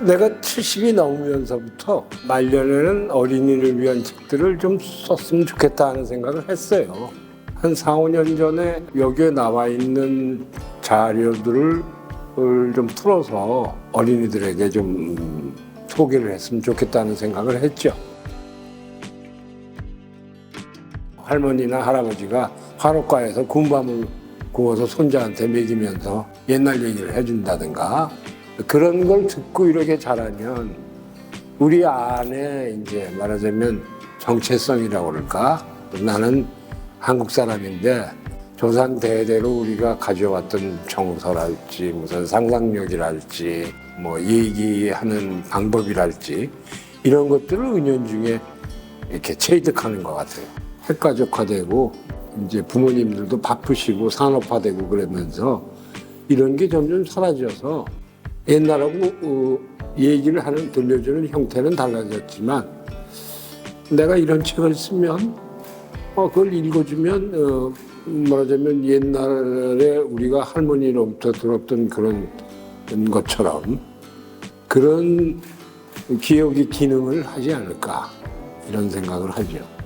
내가 70이 넘으면서부터 말년에는 어린이를 위한 책들을 좀 썼으면 좋겠다 하는 생각을 했어요. 한 4, 5년 전에 여기에 나와 있는 자료들을 좀 풀어서 어린이들에게 좀 음, 소개를 했으면 좋겠다는 생각을 했죠. 할머니나 할아버지가 화롯가에서 군밤을 구워서 손자한테 먹이면서 옛날 얘기를 해준다든가 그런 걸 듣고 이렇게 자라면 우리 안에 이제 말하자면 정체성이라고 그럴까 나는 한국 사람인데 조상 대대로 우리가 가져왔던 정서랄지 무슨 상상력이랄지 뭐 얘기하는 방법이랄지 이런 것들을 은연중에 이렇게 체득하는 것 같아요. 핵가족화되고 이제 부모님들도 바쁘시고 산업화되고 그러면서 이런 게 점점 사라져서 옛날하고 어, 얘기를 하는 들려주는 형태는 달라졌지만 내가 이런 책을 쓰면 어, 그걸 읽어주면 어, 말하자면 옛날에 우리가 할머니로부터 들었던 그런 것처럼 그런 기억의 기능을 하지 않을까 이런 생각을 하죠.